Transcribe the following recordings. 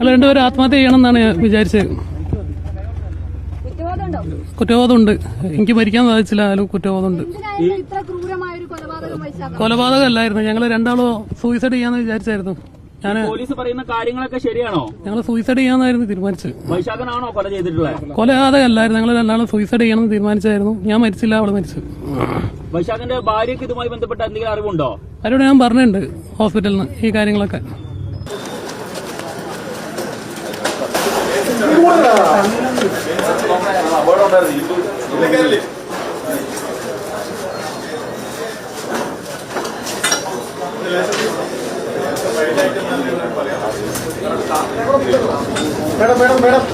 അല്ല രണ്ടുപേരും ആത്മഹത്യ ചെയ്യണം എന്നാണ് ഞാൻ വിചാരിച്ചത്. കുറ്റബോധമുണ്ടോ? കുറ്റബോധമുണ്ട്. എനിക്ക് മരിക്കാൻ സാധിച്ചില്ല അതിലും കുറ്റബോധമുണ്ട്. എന്തിനായിരുന്നു ഇത്ര ക്രൂരമായ ഒരു കൊലപാതകം അല്ലായിരുന്നു കൊലപാതകമല്ലായിരുന്നു. ഞങ്ങൾ രണ്ടാളും സൂയിസൈഡ് ചെയ്യാന്ന് വിചാരിച്ചായിരുന്നു. ഞാൻ പോലീസ് പറയുന്ന കാര്യങ്ങളൊക്കെ ശരിയാണോ? ഞങ്ങൾ സൂയിസൈഡ് ചെയ്യാന്നായിരുന്നു തീരുമാനിച്ചത്. വൈശാഖനാണോ കൊല ചെയ്തിട്ടുള്ളത്? കൊലപാതകമല്ലായിരുന്നു ഞങ്ങൾ രണ്ടാളും സൂയിസൈഡ് ചെയ്യണമെന്ന് തീരുമാനിച്ചായിരുന്നു. ഞാൻ മരിച്ചില്ല അവൾ മരിച്ചു. വൈശാഖിന്റെ ഭാര്യയ്ക്ക് ഇതുമായി ബന്ധപ്പെട്ട എന്തെങ്കിലും അറിവുണ്ടോ? അവരോട് ഞാൻ പറഞ്ഞിട്ടുണ്ട് ഹോസ്പിറ്റലിൽ നിന്ന് ഈ കാര്യങ്ങളൊക്കെ. Madam.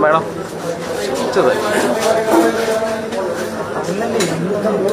Madam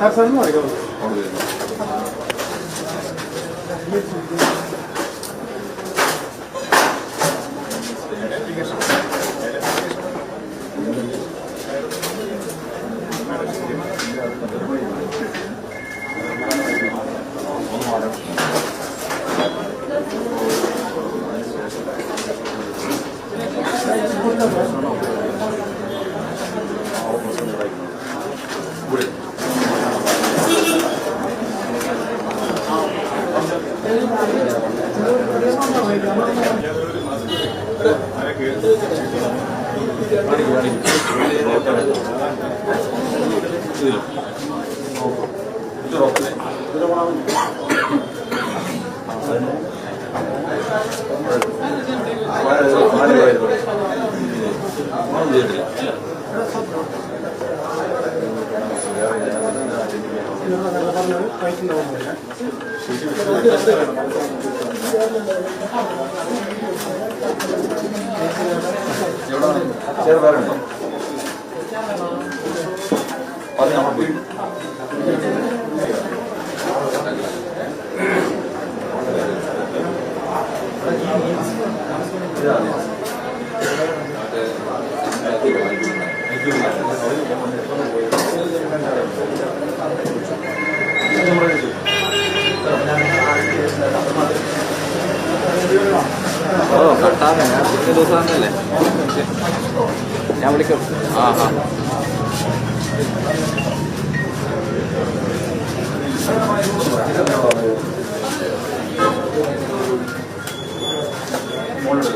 Her sen mi var ya? Orada. ഇതിലോ ഇതിലോ 준비해드렸죠? 제가 말하네. 아니, 아마 보이. 야, സാധനം ഞാൻ പിറ്റേ ദിവസം തന്നെയല്ലേ ഞാൻ വിളിക്കും. ആ ഹാ മുകളിൽ